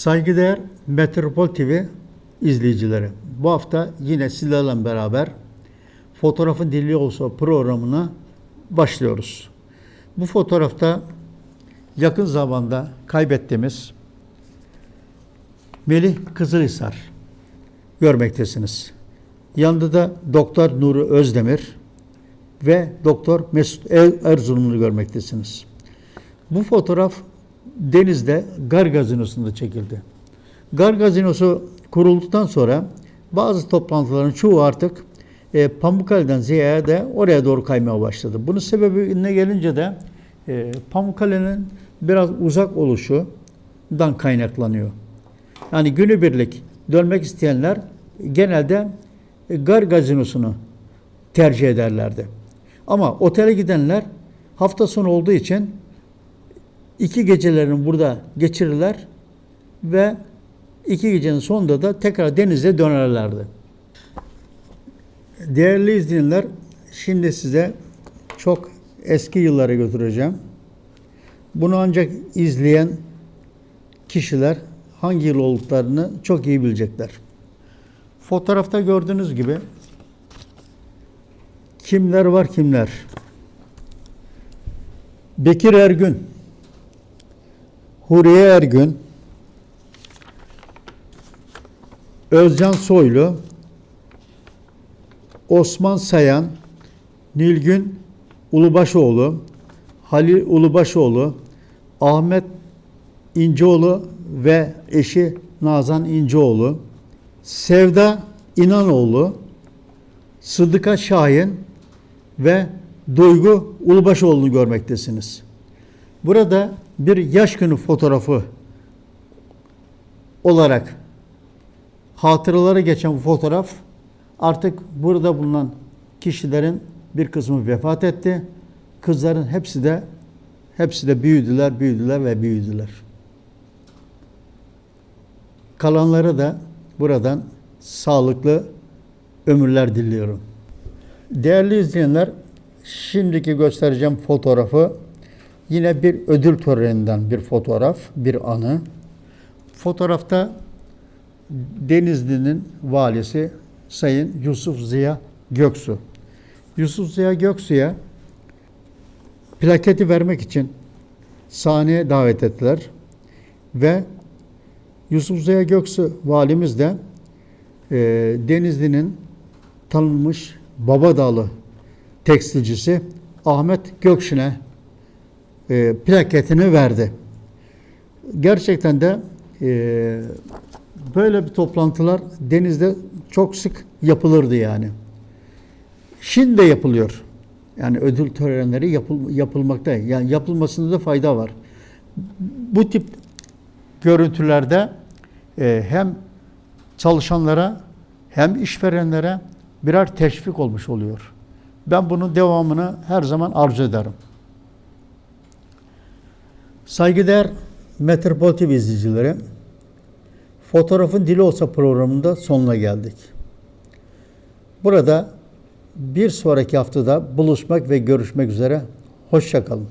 Saygıdeğer Metropol TV izleyicileri. Bu hafta yine sizlerle beraber Fotoğrafın Dili Olsa programına başlıyoruz. Bu fotoğrafta yakın zamanda kaybettiğimiz Melih Kızılhisar görmektesiniz. Yanında da Doktor Nuri Özdemir ve Doktor Mesut Er- Erzurumlu görmektesiniz. Bu fotoğraf denizde Gar Gazinosu'nda çekildi. Gar Gazinosu kurulduktan sonra bazı toplantıların çoğu artık e, Pamukkale'den ziyade oraya doğru kaymaya başladı. Bunun sebebi ne gelince de e, Pamukkale'nin biraz uzak oluşundan kaynaklanıyor. Yani günübirlik dönmek isteyenler genelde e, Gar Gazinosu'nu tercih ederlerdi. Ama otele gidenler hafta sonu olduğu için iki gecelerini burada geçirirler ve iki gecenin sonunda da tekrar denize dönerlerdi. Değerli izleyenler, şimdi size çok eski yıllara götüreceğim. Bunu ancak izleyen kişiler hangi yıl olduklarını çok iyi bilecekler. Fotoğrafta gördüğünüz gibi kimler var kimler? Bekir Ergün, Huriye Ergün, Özcan Soylu, Osman Sayan, Nilgün Ulubaşoğlu, Halil Ulubaşoğlu, Ahmet İnceoğlu ve eşi Nazan İnceoğlu, Sevda İnanoğlu, Sıdıka Şahin ve Duygu Ulubaşoğlu'nu görmektesiniz. Burada bir yaş günü fotoğrafı olarak hatıraları geçen bu fotoğraf artık burada bulunan kişilerin bir kısmı vefat etti. Kızların hepsi de hepsi de büyüdüler, büyüdüler ve büyüdüler. Kalanlara da buradan sağlıklı ömürler diliyorum. Değerli izleyenler, şimdiki göstereceğim fotoğrafı yine bir ödül töreninden bir fotoğraf, bir anı. Fotoğrafta Denizli'nin valisi Sayın Yusuf Ziya Göksu. Yusuf Ziya Göksu'ya plaketi vermek için sahneye davet ettiler ve Yusuf Ziya Göksu valimiz de e, Denizli'nin tanınmış Babadağlı tekstilcisi Ahmet Gökşin'e e, plaketini verdi. Gerçekten de e, böyle bir toplantılar denizde çok sık yapılırdı yani. Şimdi de yapılıyor. Yani ödül törenleri yapıl, yapılmakta. Yani yapılmasında da fayda var. Bu tip görüntülerde e, hem çalışanlara hem işverenlere birer teşvik olmuş oluyor. Ben bunun devamını her zaman arzu ederim. Saygıdeğer Metropol TV Fotoğrafın Dili Olsa programında sonuna geldik. Burada bir sonraki haftada buluşmak ve görüşmek üzere. Hoşçakalın.